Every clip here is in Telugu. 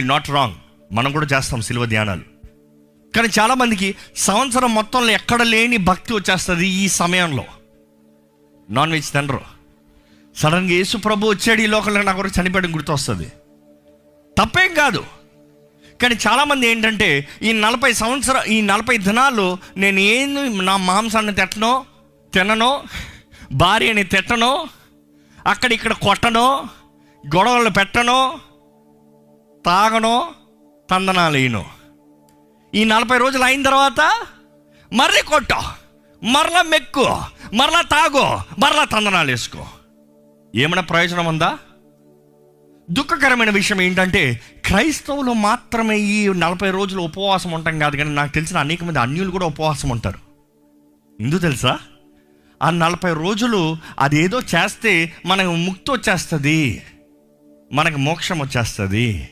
నాట్ రాంగ్ మనం కూడా చేస్తాం సిల్వ ధ్యానాలు. కానీ చాలామందికి సంవత్సరం మొత్తంలో ఎక్కడ లేని భక్తి వచ్చేస్తుంది ఈ సమయంలో. నాన్ వెజ్ తినరు. సడన్గా యేసు ప్రభు వచ్చాడు ఈ లోకంలో నా చనిపోయడం గుర్తొస్తుంది. తప్పేం కాదు. కానీ చాలామంది ఏంటంటే ఈ నలభై సంవత్సరం ఈ నలభై దినాలు నేను ఏంది నా మాంసాన్ని తిట్టనో తిననో భార్యని తిట్టనో అక్కడ ఇక్కడ కొట్టనో గొడవలు పెట్టనో తాగనో తందనాలు వేయను ఈ నలభై రోజులు అయిన తర్వాత మర్రి కొట్టు మరలా మెక్కు మరలా తాగు మరలా తందనాలు వేసుకో. ఏమైనా ప్రయోజనం ఉందా? దుఃఖకరమైన విషయం ఏంటంటే క్రైస్తవులు మాత్రమే ఈ నలభై రోజులు ఉపవాసం ఉంటాం కాదు కానీ నాకు తెలిసిన అనేక మంది అన్యులు కూడా ఉపవాసం ఉంటారు. ఎందుకు తెలుసా? ఆ నలభై రోజులు అది ఏదో చేస్తే మనకు ముక్తి వచ్చేస్తుంది మనకు మోక్షం వచ్చేస్తుంది.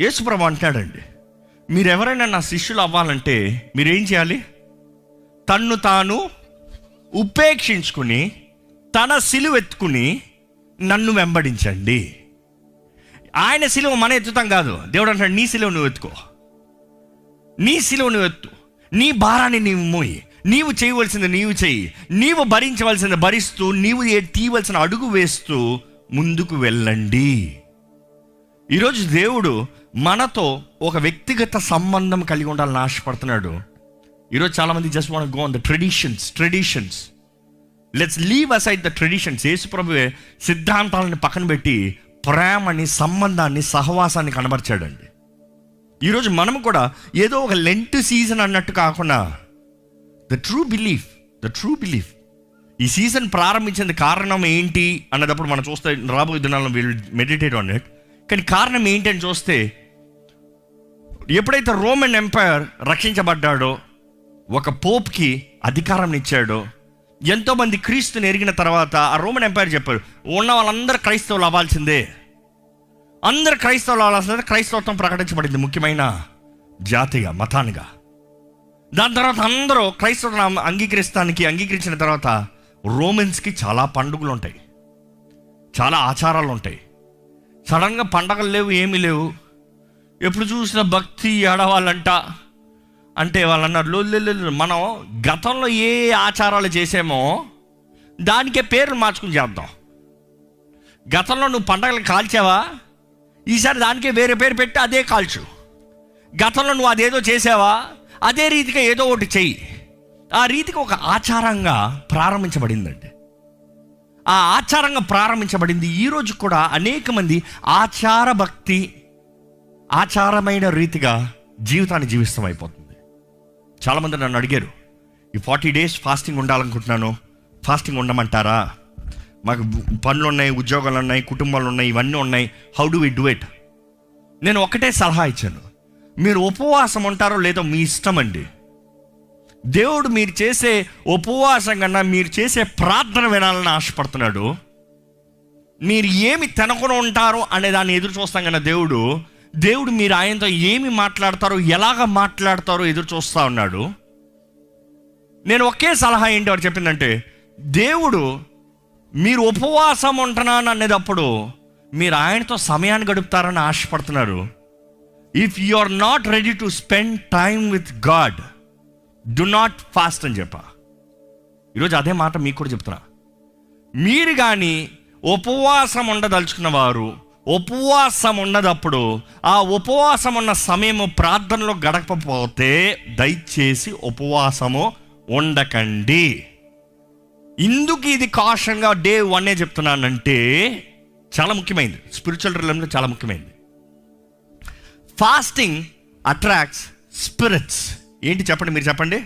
యేసుప్రభు అంటాడండి మీరు ఎవరైనా నా శిష్యులు అవ్వాలంటే మీరేం చేయాలి? తన్ను తాను ఉపేక్షించుకుని తన సిలువెత్తుకుని నన్ను వెంబడించండి. ఆయన సిలువ మన ఎత్తుతాం కాదు. దేవుడు అంటాడు నీ సిలువ నువ్వు ఎత్తుకో. నీ సిలువ నువ్వు ఎత్తు. నీ భారాన్ని నీవు మోయి. నీవు చేయవలసింది నీవు చెయ్యి. నీవు భరించవలసింది భరిస్తూ నీవు ఏ- తీయవలసిన అడుగు వేస్తూ ముందుకు వెళ్ళండి. ఈరోజు దేవుడు మనతో ఒక వ్యక్తిగత సంబంధం కలిగి ఉండాలని ఆశపడుతున్నాడు. ఈరోజు చాలామంది just want go on the traditions traditions let's leave aside the traditions యేసుప్రభువే సిద్ధాంతాలను పక్కన పెట్టి ప్రేమని సంబంధాన్ని సహవాసాన్ని కనబరిచాడండి. ఈరోజు మనం కూడా ఏదో ఒక లెంట్ సీజన్ అన్నట్టు కాకుండా the true belief the true belief ఈ సీజన్ ప్రారంభించిన కారణం ఏంటి అన్నదప్పుడు మనం చూస్తే రాబోయే దినాలను వీళ్ళు మెడిటేట్ ఆన్ ఇట్ కానీ కారణం ఏంటి అని చూస్తే ఎప్పుడైతే రోమన్ ఎంపైర్ రక్షించబడ్డాడో ఒక పోప్కి అధికారం ఇచ్చాడో ఎంతోమంది క్రీస్తుని ఎరిగిన తర్వాత ఆ రోమన్ ఎంపైర్ చెప్పారు ఉన్న వాళ్ళందరూ క్రైస్తవులు అవ్వాల్సిందే. అందరు క్రైస్తవులు అవ్వాల్సిందే క్రైస్తవత్వం ప్రకటించబడింది ముఖ్యమైన జాతిగా మతానిగా. దాని తర్వాత అందరూ క్రైస్తవులను అంగీకరిస్తానికి అంగీకరించిన తర్వాత రోమన్స్కి చాలా పండుగలు ఉంటాయి చాలా ఆచారాలు ఉంటాయి సడన్గా పండగలు లేవు ఏమీ లేవు. ఎప్పుడు చూసిన భక్తి ఏడవాలంట అంటే వాళ్ళు అన్నారు "లో, మనం గతంలో ఏ ఆచారాలు చేసామో దానికే పేర్లు మార్చుకుని చేద్దాం. గతంలో నువ్వు పండగలు కాల్చావా? ఈసారి దానికే వేరే పేరు పెట్టి అదే కాల్చు. గతంలో నువ్వు అదేదో చేసావా? అదే రీతిగా ఏదో ఒకటి చెయ్యి. ఆ రీతికి ఒక ఆచారంగా ప్రారంభించబడిందండి. ఆ ఆచారంగా ప్రారంభించబడింది. ఈరోజు కూడా అనేక మంది ఆచార భక్తి ఆచారమైన రీతిగా జీవితాన్ని జీవిస్తాం అయిపోతుంది. చాలామంది నన్ను అడిగారు ఈ ఫార్టీ డేస్ ఫాస్టింగ్ ఉండాలనుకుంటున్నాను ఫాస్టింగ్ ఉండమంటారా? మాకు పనులు ఉన్నాయి ఉద్యోగాలు ఉన్నాయి కుటుంబాలు ఉన్నాయి ఇవన్నీ ఉన్నాయి. How do we do it నేను ఒకటే సలహా ఇచ్చాను మీరు ఉపవాసం ఉంటారో లేదో మీ ఇష్టం అండి. దేవుడు మీరు చేసే ఉపవాసం కన్నా మీరు చేసే ప్రార్థన వినాలని ఆశపడుతున్నాడు. మీరు ఏమి తినకుండా ఉంటారో అనే దాన్ని ఎదురు చూస్తాం కన్నా దేవుడు దేవుడు మీరు ఆయనతో ఏమి మాట్లాడతారో ఎలాగ మాట్లాడతారో ఎదురు చూస్తా ఉన్నాడు. నేను ఒకే సలహా ఏంటి వాడు చెప్పిందంటే దేవుడు మీరు ఉపవాసం ఉంటున్నాను అనేటప్పుడు మీరు ఆయనతో సమయాన్ని గడుపుతారని ఆశపడుతున్నారు. If you are not ready to spend time with God do not fast అని చెప్పా. ఈరోజు అదే మాట మీకు కూడా చెప్తున్నా. మీరు కానీ ఉపవాసం ఉండదలుచుకున్న వారు ఉపవాసం ఉన్నదప్పుడు ఆ ఉపవాసం ఉన్న సమయము ప్రార్థనలో గడపకపోతే దయచేసి ఉపవాసము ఉండకండి. ఇందుకు ఇది కాషన్గా డే వన్నే చెప్తున్నానంటే చాలా ముఖ్యమైనది స్పిరిచువల్ రిలంలో చాలా ముఖ్యమైనది ఫాస్టింగ్ అట్రాక్ట్స్ స్పిరిట్స్ ఏంటి చెప్పండి మీరు చెప్పండి?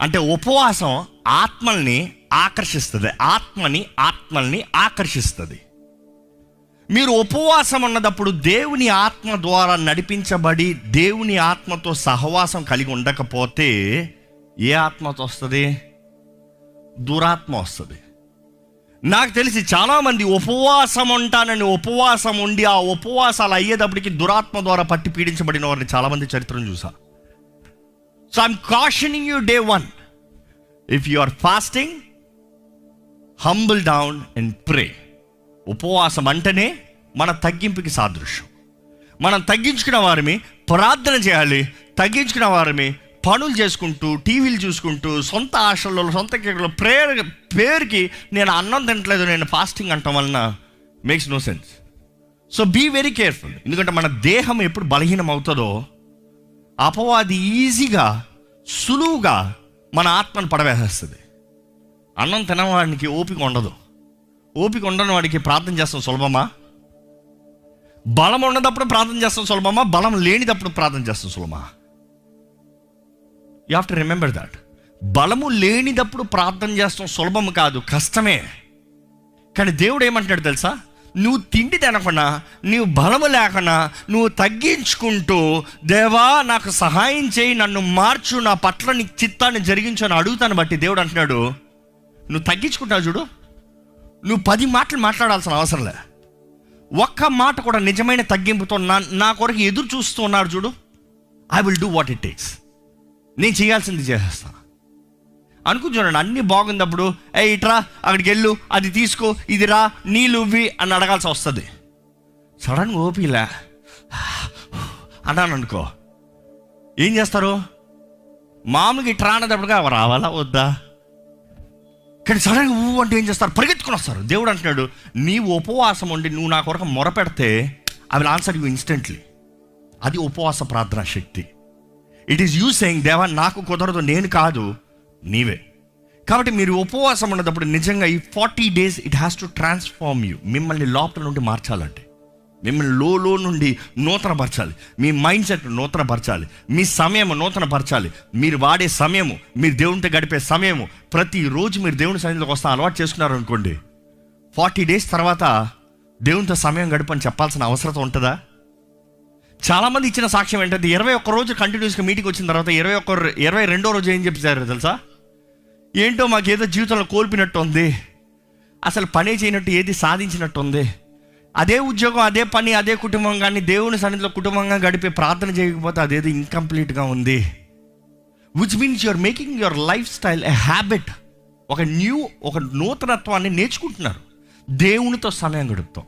అంటే ఉపవాసం ఆత్మల్ని ఆకర్షిస్తుంది. ఆత్మని ఆత్మల్ని ఆకర్షిస్తుంది. మీరు ఉపవాసం ఉన్నదప్పుడు దేవుని ఆత్మ ద్వారా నడిపించబడి దేవుని ఆత్మతో సహవాసం కలిగి ఉండకపోతే ఏ ఆత్మతో వస్తుంది? దురాత్మ వస్తుంది. నాకు తెలిసి చాలామంది ఉపవాసం ఉంటానని ఉపవాసం ఉండి ఆ ఉపవాసాలు అయ్యేటప్పటికి దురాత్మ ద్వారా పట్టి పీడించబడిన వారిని చాలామంది చరిత్రను చూసా. So I'm cautioning you day one if you are fasting humble down and pray ఉపవాసం అంటేనే మన తగ్గింపుకి సాదృశ్యం. మనం తగ్గించుకున్న వారిని ప్రార్థన చేయాలి తగ్గించుకున్న వారిని పనులు చేసుకుంటూ టీవీలు చూసుకుంటూ సొంత ఆశల్లో సొంత కేకలో ప్రేయర్ పేరుకి నేను అన్నం తినట్లేదు నేను ఫాస్టింగ్ అంటాం వలన makes no sense so be very careful ఎందుకంటే మన దేహం ఎప్పుడు బలహీనం అవుతుందో అపవాది ఈజీగా సులువుగా మన ఆత్మను పడవేసేస్తుంది. అన్నం తినవాడికి ఓపిక ఉండదు. ఓపిక ఉండని వాడికి ప్రార్థన చేస్తాం సులభమా? బలం ఉన్నదప్పుడు ప్రార్థన చేస్తాం సులభమా? బలం లేనిదప్పుడు ప్రార్థన చేస్తాం సులభమా? You have to remember that బలము లేనిదప్పుడు ప్రార్థన చేస్తాం సులభం కాదు కష్టమే. కానీ దేవుడు ఏమంటాడు తెలుసా? నువ్వు తిండి తినకుండా నువ్వు బలము లేకుండా నువ్వు తగ్గించుకుంటూ దేవా నాకు సహాయం చేయి నన్ను మార్చు నా పట్ల నీ చిత్తాన్ని జరిగించు అని అడుగుతాను బట్టి దేవుడు అంటున్నాడు. నువ్వు తగ్గించుకుంటావు చూడు. నువ్వు పది మాటలు మాట్లాడాల్సిన అవసరం లే. ఒక్క మాట కూడా నిజమైన తగ్గింపుతో నా నా కొరకు ఎదురు చూస్తూ ఉన్నాడు చూడు. I will do what it takes నేను చేయాల్సింది చేసేస్తాను అనుకుని చూడండి అన్నీ బాగున్నప్పుడు ఏ ఇట్రా అక్కడికి వెళ్ళు అది తీసుకో ఇది రా నీళ్ళు ఇవ్వి అని అడగాల్సి వస్తుంది. సడన్గా ఓపిలా అన్నాను అనుకో. ఏం చేస్తారు? మామూలుగా ఇట్రా అన్నదప్పుడుగా రావాలా వద్దా? కానీ సడన్గా ఊ అంటే ఏం చేస్తారు? పరిగెత్తుకుని వస్తారు. దేవుడు అంటున్నాడు నీవు ఉపవాసం ఉండి నువ్వు నా కొరకు మొరపెడితే I will answer you instantly అది ఉపవాస ప్రార్థన శక్తి. ఇట్ ఈస్ యూ సెయింగ్ దేవా నాకు కుదరదు నేను కాదు నీవే. కాబట్టి మీరు ఉపవాసం ఉన్నప్పుడు నిజంగా ఈ forty days it has to transform you మిమ్మల్ని లోపల నుండి మార్చాలంటే. మిమ్మల్ని లోలో నుండి నూతనపరచాలి. మీ మైండ్ సెట్ నూతనపరచాలి. మీ సమయము నూతనపరచాలి. మీరు వాడే సమయము మీరు దేవునితో గడిపే సమయము ప్రతిరోజు మీరు దేవుని సన్నిధిలోకి వస్తా అలవాటు చేసుకున్నారనుకోండి ఫార్టీ డేస్ తర్వాత దేవునితో సమయం గడపని చెప్పాల్సిన అవసరం ఉంటుందా? చాలామంది ఇచ్చిన సాక్ష్యం ఏంటంటే ఇరవై ఒక్క రోజు కంటిన్యూస్గా మీటింగ్ వచ్చిన తర్వాత ఇరవై ఒక్క ఇరవై రెండో రోజు ఏం చెప్పారు తెలుసా? ఏంటో మాకేదో జీవితంలో కోల్పినట్టు ఉంది. అసలు పనే చేయనట్టు ఏది సాధించినట్టు ఉంది. అదే ఉద్యోగం అదే పని అదే కుటుంబం కానీ దేవుని సన్నిధిలో కుటుంబంగా గడిపే ప్రార్థన చేయకపోతే అదేదో ఇన్కంప్లీట్గా ఉంది. Which means your making your lifestyle a habit ఒక న్యూ ఒక నూతనత్వాన్ని నేర్చుకుంటున్నారు. దేవునితో సమయం గడుపుతాం.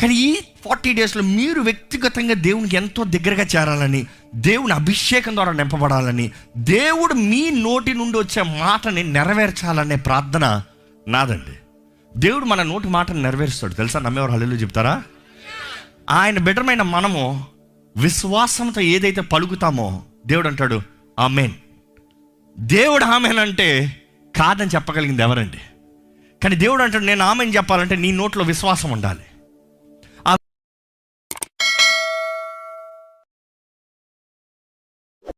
కానీ ఈ ఫార్టీ డేస్లో మీరు వ్యక్తిగతంగా దేవునికి ఎంతో దగ్గరగా చేరాలని దేవుని అభిషేకం ద్వారా నింపబడాలని దేవుడు మీ నోటి నుండి వచ్చే మాటని నెరవేర్చాలనే ప్రార్థన నాదండి. దేవుడు మన నోటి మాటను నెరవేరుస్తాడు. తెలుసా? నమ్మేవారు హల్లు చెప్తారా? ఆయన బిడ్డమైన మనము విశ్వాసంతో ఏదైతే పలుకుతామో దేవుడు అంటాడు ఆమెన్. దేవుడు ఆమెన్ అంటే కాదని చెప్పగలిగింది ఎవరండి? కానీ దేవుడు అంటాడు నేను ఆమెన్ చెప్పాలంటే నీ నోట్లో విశ్వాసం ఉండాలి.